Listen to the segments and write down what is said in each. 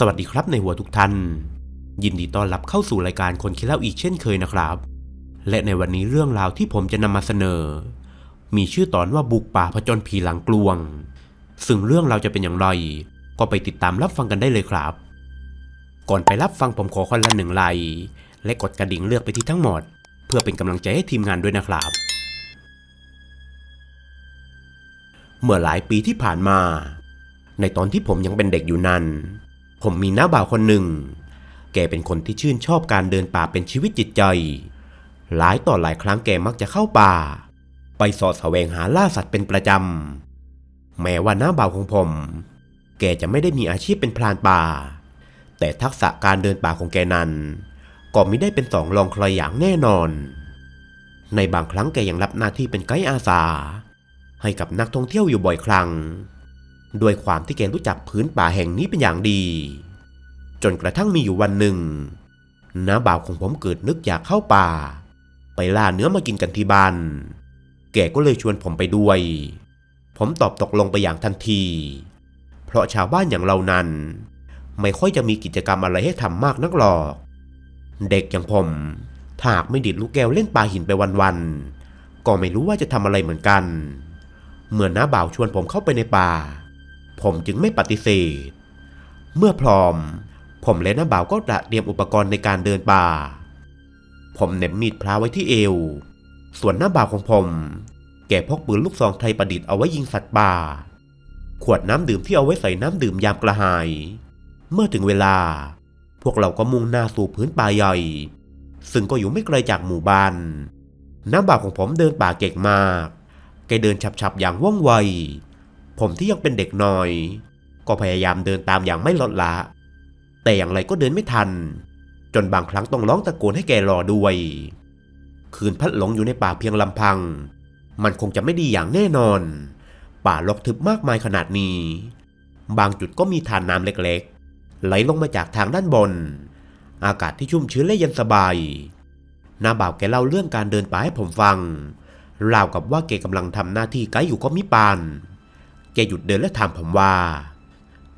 สวัสดีครับในหัวทุกท่าน ยินดีต้อนรับเข้าสู่รายการคนคิดเล่าอีกเช่นเคยนะครับ และในวันนี้เรื่องราวที่ผมจะนำมาเสนอ มีชื่อตอนว่าบุกป่าผจญผีหลังกลวง ซึ่งเรื่องเราวจะเป็นอย่างไร ก็ไปติดตามรับฟังกันได้เลยครับ ก่อนไปรับฟังผมขอคนละหนึ่งไลค์และกดกระดิ่งเลือกไปที่ทั้งหมด เพื่อเป็นกำลังใจให้ทีมงานด้วยนะครับ เมื่อหลายปีที่ผ่านมา ในตอนที่ผมยังเป็นเด็กอยู่นั้น ผมมีน้าบ่าวคนหนึ่ง แกเป็นคนที่ชื่นชอบการเดินป่าเป็นชีวิตจิตใจ หลายต่อหลายครั้งแกมักจะเข้าป่า ไปสอดแสวงหาล่าสัตว์เป็นประจำ แม้ว่าน้าบ่าวของผม แกจะไม่ได้มีอาชีพเป็นพรานป่า แต่ทักษะการเดินป่าของแกนั้น ก็ไม่ได้เป็นสองรองใครอย่างแน่นอน ในบางครั้งแกยังรับหน้าที่เป็นไกด์อาสา ให้กับนักท่องเที่ยวอยู่บ่อยครั้ง ด้วยความที่แกรู้จักพื้นป่าแห่งนี้เป็นอย่างดี จนกระทั่งมีอยู่วันหนึ่งน้าบ่าวของผมเกิดนึกอยากเข้าป่า ไปล่าเนื้อมากินกันที่บ้านแกก็เลยชวนผมไปด้วย ผมตอบตกลงไปอย่างทันที เพราะชาวบ้านอย่างเรานั้น ไม่ค่อยจะมีกิจกรรมอะไรให้ทำมากนักหรอก เด็กอย่างผมถ้าหากไม่ดิดลูกแก้วเล่นปลาหินไปวันๆก็ไม่รู้ว่าจะทำอะไรเหมือนกัน เมื่อน้าบ่าวชวนผมเข้าไปในป่า ผมจึงไม่ปฏิเสธ เมื่อพร้อม ผมและน้าบ่าวก็ระเตรียมอุปกรณ์ในการเดินป่า ผมเหน็บมีดพระไว้ที่เอว ส่วนน้าบ่าวของผม แกพกปืนลูกซองไทยประดิษฐ์เอาไว้ยิงสัตว์ป่า ขวดน้ำดื่มที่เอาไว้ใส่น้ำดื่มยามกระหาย เมื่อถึงเวลา พวกเราก็มุ่งหน้าสู่พื้นป่าใหญ่ ซึ่งก็อยู่ไม่ไกลจากหมู่บ้านน้าบ่าวของผมเดินป่าเก่งมาก แกเดินฉับๆอย่างว่องไว ผมที่ยังเป็นเด็กน้อย ก็พยายามเดินตามอย่างไม่ลดละ แต่อย่างไรก็เดินไม่ทัน จนบางครั้งต้องร้องตะโกนให้แกรอด้วย คืนพัดหลงอยู่ในป่าเพียงลำพัง มันคงจะไม่ดีอย่างแน่นอน ป่ารกทึบมากมายขนาดนี้ บางจุดก็มีทานน้ำเล็กๆ ไหลลงมาจากทางด้านบน อากาศที่ชุ่มชื้นและเย็นสบายนาบ่าวแกเล่าเรื่องการเดินป่าให้ผมฟังราวกับว่าแกกำลังทำหน้าที่ไกด์อยู่ก็มิปาน แกหยุดเดินและถามผมว่า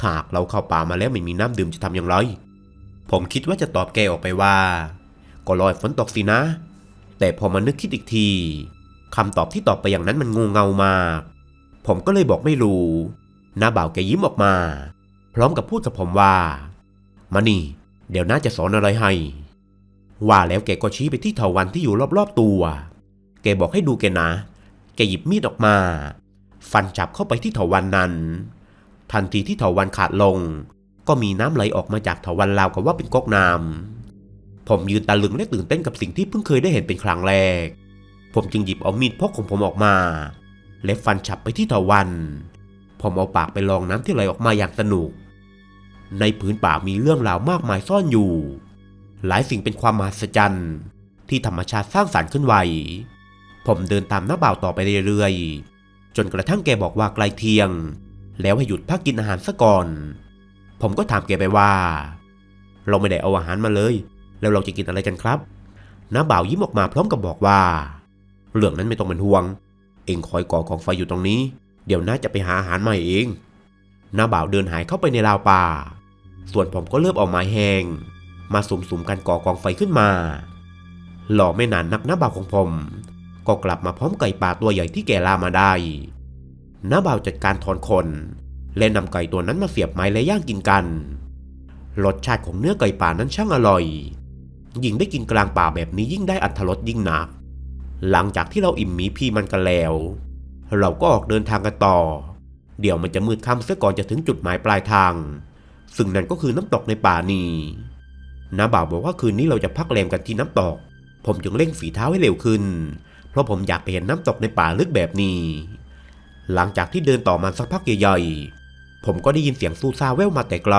ถ้าหากเราเข้าป่ามาแล้วไม่มีน้ำดื่มจะทำอย่างไร ผมคิดว่าจะตอบแกออกไปว่า ก็รอยฝนตกสินะ แต่พอมานึกคิดอีกทีคำตอบที่ตอบไปอย่างนั้นมันงูเงามาก ผมก็เลยบอกไม่รู้น้าบ่าวแกยิ้มออกมา พร้อมกับพูดกับผมว่า มานี่ เดี๋ยวน้าจะสอนอะไรให้ ว่าแล้วแกก็ชี้ไปที่เถาวันที่อยู่รอบๆตัว แกบอกให้ดูแกนะ แกหยิบมีดออกมา ฟันจับเข้าไปที่เถาวันนั้น ทันทีที่เถาวันขาดลง ก็มีน้ำไหลออกมาจากเถาวันราวกับว่าเป็นก๊อกน้ำผมยืนตะลึงและตื่นเต้นกับสิ่งที่เพิ่งเคยได้เห็นเป็นครั้งแรก ผมจึงหยิบเอามีดพกของผมออกมา และฟันฉับไปที่เถาวัน ผมเอาปากไปลองน้ำที่ไหลออกมาอย่างสนุก ในพื้นป่ามีเรื่องราวมากมายซ่อนอยู่ หลายสิ่งเป็นความมหัศจรรย์ที่ธรรมชาติสร้างสารรค์ขึ้นไว้ผมเดินตามน้าบ่าวต่อไปเรื่อยๆ จนกระทั่งแกบอกว่าไกลเทียง แล้วให้หยุดพักกินอาหารซะก่อน ผมก็ถามแกไปว่า เราไม่ได้เอาอาหารมาเลย แล้วเราจะกินอะไรกันครับน้าบ่าวยิ้มออกมาพร้อมกับบอกว่า เรื่องนั้นไม่ต้องเป็นห่วง เองคอยก่อกองไฟอยู่ตรงนี้ เดี๋ยวน้าจะไปหาอาหารมาเองน้าบ่าวเดินหายเข้าไปในราวป่า ส่วนผมก็เริ่มเอาไม้แห้งมาสุ่มๆกันก่อกองไฟขึ้นมา หล่อไม่นานนักน้าบ่าวของผม ก็กลับมาพร้อมไก่ป่าตัวใหญ่ที่แกล่ามาได้น้าบ่าวจัดการถอนขนและนำไก่ตัวนั้นมาเสียบไม้และย่างกินกัน รสชาติของเนื้อไก่ป่านั้นช่างอร่อย ยิ่งได้กินกลางป่าแบบนี้ยิ่งได้อัตรสยิ่งหนัก หลังจากที่เราอิ่มมีพี่มันกันแล้ว เราก็ออกเดินทางกันต่อ เดี๋ยวมันจะมืดค่ำเสียก่อนจะถึงจุดหมายปลายทาง ซึ่งนั่นก็คือน้ำตกในป่านี้น้าบ่าวบอกว่าคืนนี้เราจะพักแรมกันที่น้ำตก ผมจึงเร่งฝีเท้าให้เร็วขึ้น เพราะผมอยากไปเห็นน้ำตกในป่าลึกแบบนี้ หลังจากที่เดินต่อมาสักพักใหญ่ๆ ผมก็ได้ยินเสียงสู้ซาแว่วมาแต่ไกล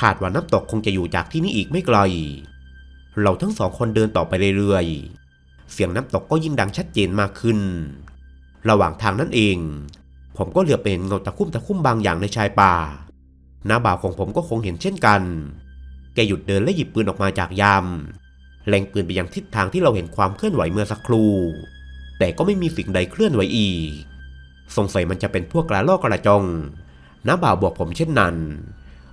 คาดว่าน้ำตกคงจะอยู่จากที่นี่อีกไม่ไกล เราทั้งสองคนเดินต่อไปเรื่อยๆ เสียงน้ำตกก็ยิ่งดังชัดเจนมากขึ้น ระหว่างทางนั่นเอง ผมก็เหลือบไปเห็นเงาตะคุ่มตะคุ่มบางอย่างในชายป่าน้าบ่าวของผมก็คงเห็นเช่นกัน แกหยุดเดินและหยิบปืนออกมาจากยาม แรงปืนไปยังทิศทางที่เราเห็นความเคลื่อนไหวเมื่อสักครู่แต่ก็ไม่มีสิ่งใดเคลื่อนไหวอีก สงสัยมันจะเป็นพวกกระลอกกระจงน้าบ่าวบอกผมเช่นนั้น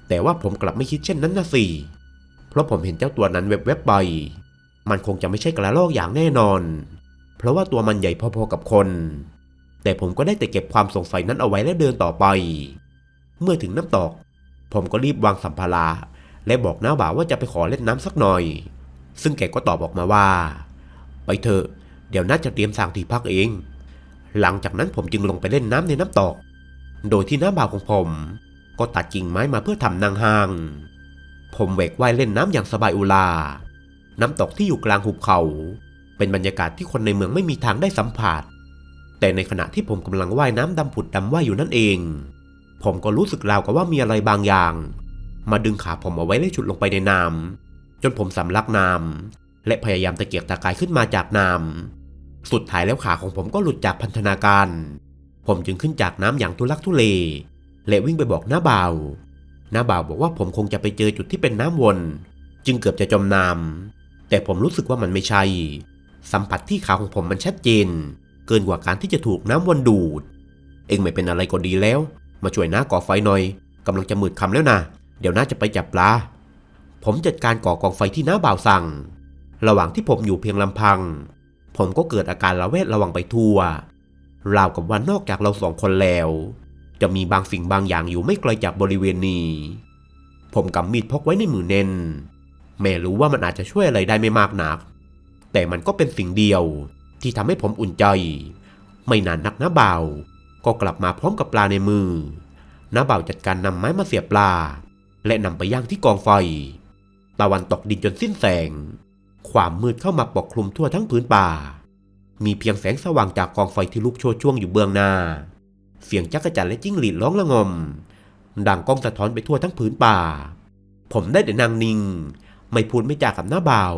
แต่ว่าผมกลับไม่คิดเช่นนั้นนะสิ เพราะผมเห็นเจ้าตัวนั้นแวบๆไป มันคงจะไม่ใช่กระรอกอย่างแน่นอน เพราะว่าตัวมันใหญ่พอๆกับคน แต่ผมก็ได้แต่เก็บความสงสัยนั้นเอาไว้และเดินต่อไป เมื่อถึงน้ำตก ผมก็รีบวางสัมภาระและบอกน้าบ่าวว่าจะไปขอเล่นน้ำสักหน่อย ซึ่งแกก็ตอบออกมาว่า ไปเถอะ เดี๋ยวน่าจะเตรียมสั่งที่พักเอง หลังจากนั้นผมจึงลงไปเล่นน้ำในน้ำตก โดยที่น้าบ่าวของผม ก็ตัดกิ่งไม้มาเพื่อทำนางหาง ผมแหวกว่ายเล่นน้ำอย่างสบายอุลา น้ำตกที่อยู่กลางหุบเขา เป็นบรรยากาศที่คนในเมืองไม่มีทางได้สัมผัส แต่ในขณะที่ผมกำลังว่ายน้ำดำผุดดำว่ายอยู่นั่นเอง ผมก็รู้สึกราวกับว่ามีอะไรบางอย่าง มาดึงขาผมเอาไว้และฉุดลงไปในน้ำ จนผมสำลักน้ำและพยายามตะเกียกตะกายขึ้นมาจากน้ำสุดท้ายแล้วขาของผมก็หลุดจากพันธนาการ ผมจึงขึ้นจากน้ำอย่างทุลักทุเล และวิ่งไปบอกน้าบ่าวน้าบ่าวบอกว่าผมคงจะไปเจอจุดที่เป็นน้ำวน จึงเกือบจะจมน้ำแต่ผมรู้สึกว่ามันไม่ใช่ สัมผัสที่ขาของผมมันชัดเจน เกินกว่าการที่จะถูกน้ำวนดูด เองไม่เป็นอะไรก็ดีแล้ว มาช่วยน้าก่อไฟหน่อยกำลังจะมืดคำแล้วนะเดี๋ยวน้าจะไปจับปลา ผมจัดการก่อกองไฟที่น้าบ่าวสั่ง ระหว่างที่ผมอยู่เพียงลำพัง ผมก็เกิดอาการระแวดระวังไปทั่ว ราวกับว่านอกจากเราสองคนแล้ว จะมีบางสิ่งบางอย่างอยู่ไม่ไกลจากบริเวณนี้ ผมกำมีดพกไว้ในมือเน้น แม่รู้ว่ามันอาจจะช่วยอะไรได้ไม่มากนัก แต่มันก็เป็นสิ่งเดียวที่ทำให้ผมอุ่นใจ ไม่นานนักนะบ่าก็กลับมาพร้อมกับปลาในมือน้าเบ่าจัดการนำไม้มาเสียบปลา และนำไปย่างที่กองไฟ ตะวันตกดินจนสิ้นแสง ความมืดเข้ามาปกคลุมทั่วทั้งพื้นป่า มีเพียงแสงสว่างจากกองไฟที่ลุกโชนช่วงอยู่เบื้องหน้า เสียงจักรจั่นและจิ้งหรีดร้องระงม ดังก้องสะท้อนไปทั่วทั้งพื้นป่า ผมได้แต่นั่งนิ่ง ไม่พูดไม่จากับน้าบ่าว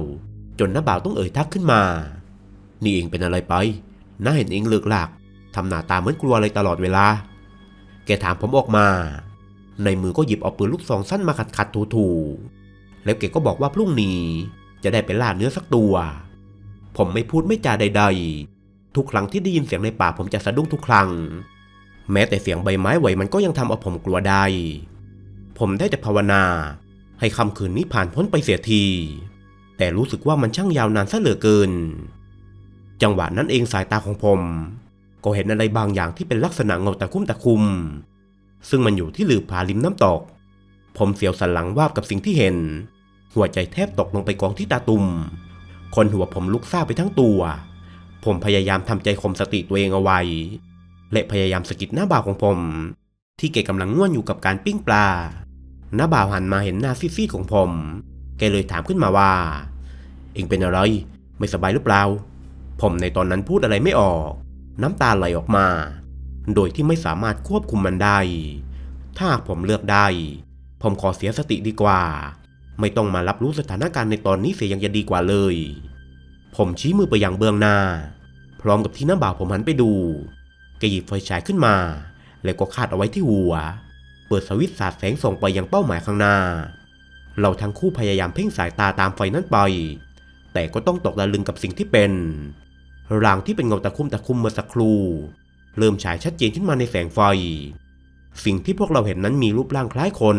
จนน้าบ่าวต้องเอ่ยทักขึ้นมา นี่เองเป็นอะไรไปน้าเห็นเองเลือกหลักทำหน้าตาเหมือนกลัวอะไรตลอดเวลา แกถามผมออกมา ในมือก็หยิบเอาปืนลูกซองสั้นมาขัดขัดถูถูๆ แล้วแกก็บอกว่าพรุ่งนี้จะได้ไปล่าเนื้อสักตัว ผมไม่พูดไม่จาใด ๆ ทุกครั้งที่ได้ยินเสียงในป่าผมจะสะดุ้งทุกครั้ง แม้แต่เสียงใบไม้ไหวมันก็ยังทำเอาผมกลัวได้ ผมได้แต่ภาวนา ให้คำคืนนี้ผ่านพ้นไปเสียที แต่รู้สึกว่ามันช่างยาวนานซะเหลือเกิน จังหวะนั้นเองสายตาของผม ก็เห็นอะไรบางอย่างที่เป็นลักษณะเงาตะคุ่มตะคุม ซึ่งมันอยู่ที่หลืบผาริมน้ำตก ผมเสียวสันหลังวาบกับสิ่งที่เห็น หัวใจแทบตกลงไปกองที่ตาตุ่มคนหัวผมลุกซ่าไปทั้งตัว ผมพยายามทำใจข่มสติตัวเองเอาไว้ และพยายามสะกิดหน้าบ่าวของผม ที่แกกำลังง่วนอยู่กับการปิ้งปลา หน้าบ่าวหันมาเห็นหน้าซีดๆของผม แกเลยถามขึ้นมาว่า เองเป็นอะไร ไม่สบายหรือเปล่า ผมในตอนนั้นพูดอะไรไม่ออก น้ำตาไหลออกมา โดยที่ไม่สามารถควบคุมมันได้ ถ้าหากผมเลือกได้ ผมขอเสียสติดีกว่า ไม่ต้องมารับรู้สถานการณ์ในตอนนี้เสียยังจะดีกว่าเลย ผมชี้มือไปยังเบื้องหน้า พร้อมกับที่น้าบ่าวผมหันไปดูแกหยิบไฟฉายขึ้นมา แล้วก็คาดเอาไว้ที่หัว เปิดสวิตช์สาดแสงส่องไปยังเป้าหมายข้างหน้า เราทั้งคู่พยายามเพ่งสายตาตามไฟนั้นไป แต่ก็ต้องตกตะลึงกับสิ่งที่เป็นร่างที่เป็นเงาตะคุ่มตะคุ่มเมื่อสักครู่เริ่มฉายชัดเจนขึ้นมาในแสงไฟ สิ่งที่พวกเราเห็นนั้นมีรูปร่างคล้ายคน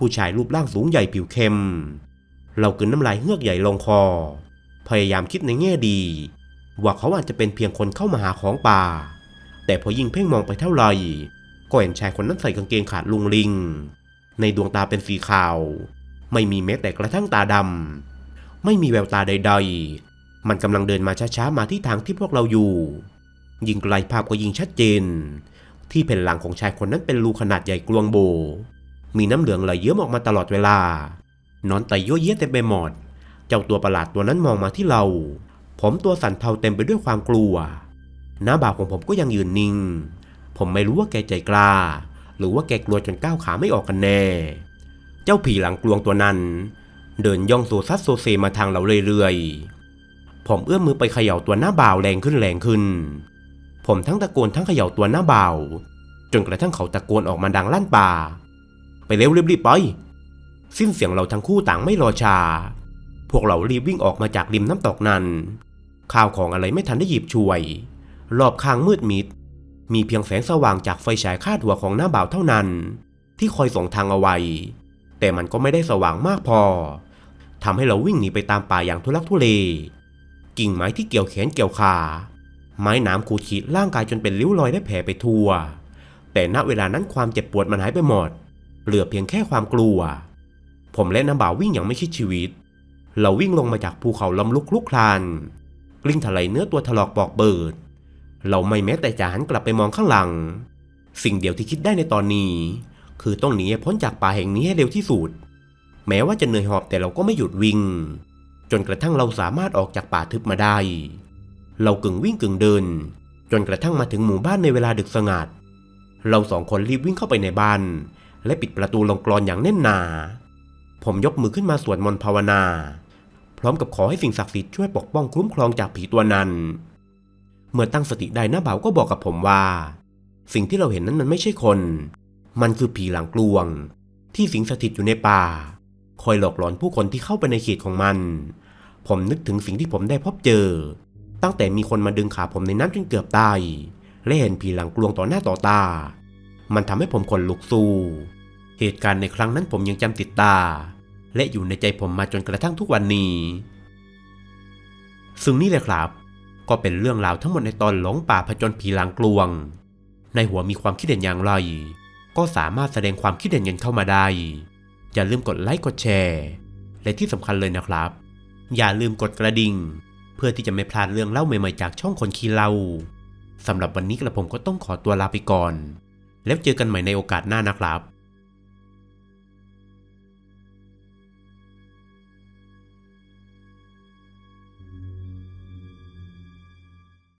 ผู้ชายรูปร่างสูงใหญ่ผิวเข้ม เรากลืนน้ำลายเฮือกใหญ่ลงคอ พยายามคิดในแง่ดี ว่าเขาอาจจะเป็นเพียงคนเข้ามาหาของป่า แต่พอยิ่งเพ่งมองไปเท่าไหร่ก็เห็นชายคนนั้นใส่กางเกงขาดลุงลิง ในดวงตาเป็นสีขาว ไม่มีแม้แต่กระทั่งตาดำไม่มีแววตาใด ๆ มันกำลังเดินมาช้าๆมาที่ทางที่พวกเราอยู่ ยิ่งไกลภาพก็ยิ่งชัดเจน ที่แผ่นหลังของชายคนนั้นเป็นรูขนาดใหญ่กลวงโบ มีน้ำเหลืองไหลเยิ้มออกมาตลอดเวลานอนไตยั่วเยี้ยเต็มไปหมด เจ้าตัวประหลาดตัวนั้นมองมาที่เรา ผมตัวสั่นเทาเต็มไปด้วยความกลัว หน้าบ่าวของผมก็ยังยืนนิ่ง ผมไม่รู้ว่าแกใจกล้า หรือว่าแกกลัวจนก้าวขาไม่ออกกันแน่ เจ้าผีหลังกลวงตัวนั้น เดินย่องโซซัสโซเซมาทางเราเรื่อยๆ ผมเอื้อมมือไปเขย่าตัวหน้าบ่าวแรงขึ้นแรงขึ้น ผมทั้งตะโกนทั้งเขย่าตัวหน้าบ่าวจนกระทั่งเขาตะโกนออกมาดังลั่นป่า ไปเร็วรีบๆไป สิ้นเสียงเราทั้งคู่ต่างไม่รอช้าพวกเรารีบวิ่งออกมาจากริมน้ำตกนั้น ข้าวของอะไรไม่ทันได้หยิบช่วย รอบข้างมืดมิด มีเพียงแสงสว่างจากไฟฉายคาดหัวของหน้าบ่าวเท่านั้น ที่คอยส่งทางเอาไว้ แต่มันก็ไม่ได้สว่างมากพอทำให้เราวิ่งหนีไปตามป่าอย่างทุลักทุเล กิ่งไม้ที่เกี่ยวแขนเกี่ยวขา ไม้หน้ำขูดขีดร่างกายจนเป็นริ้วรอยและแผลไปทั่ว แต่ณเวลานั้นความเจ็บปวดมันหายไปหมด เหลือเพียงแค่ความกลัว ผมและน้ำบ่าววิ่งอย่างไม่คิดชีวิต เราวิ่งลงมาจากภูเขาลำลุกลุกคลานกลิ้งถลายเนื้อตัวถลอกปอกเบิด เราไม่แม้แต่จะหันกลับไปมองข้างหลัง สิ่งเดียวที่คิดได้ในตอนนี้ คือต้องหนีพ้นจากป่าแห่งนี้ให้เร็วที่สุด แม้ว่าจะเหนื่อยหอบแต่เราก็ไม่หยุดวิ่ง จนกระทั่งเราสามารถออกจากป่าทึบมาได้ เรากึ่งวิ่งกึ่งเดิน จนกระทั่งมาถึงหมู่บ้านในเวลาดึกสงัด เราสองคนรีบวิ่งเข้าไปในบ้าน และปิดประตูลงกรอนอย่างแน่นหนา ผมยกมือขึ้นมาสวดมนต์ภาวนา พร้อมกับขอให้สิ่งศักดิ์สิทธิ์ช่วยปกป้องคุ้มครองจากผีตัวนั้น เมื่อตั้งสติได้น้าบ่าวก็บอกกับผมว่า สิ่งที่เราเห็นนั้นมันไม่ใช่คน มันคือผีหลังกลวง ที่สิงสถิตอยู่ในป่า คอยหลอกหลอนผู้คนที่เข้าไปในเขตของมัน ผมนึกถึงสิ่งที่ผมได้พบเจอ ตั้งแต่มีคนมาดึงขาผมในน้ำจนเกือบตายและเห็นผีหลังกลวงต่อหน้าต่อตา มันทำให้ผมขนลุกสู้ เหตุการณ์ในครั้งนั้นผมยังจำติดตา และอยู่ในใจผมมาจนกระทั่งทุกวันนี้ ซึ่งนี่แหละครับ ก็เป็นเรื่องราวทั้งหมดในตอนหลงป่าผจญผีหลังกลวง ในหัวมีความคิดเห็นอย่างไร ก็สามารถแสดงความคิดเห็นกันเข้ามาได้ อย่าลืมกดไลค์กดแชร์และที่สำคัญเลยนะครับ อย่าลืมกดกระดิ่ง เพื่อที่จะไม่พลาดเรื่องเล่าใหม่ๆจากช่องคนขี้เล่าสำหรับวันนี้กระผมก็ต้องขอตัวลาไปก่อน แล้วเจอกันใหม่ในโอกาสหน้านะครับ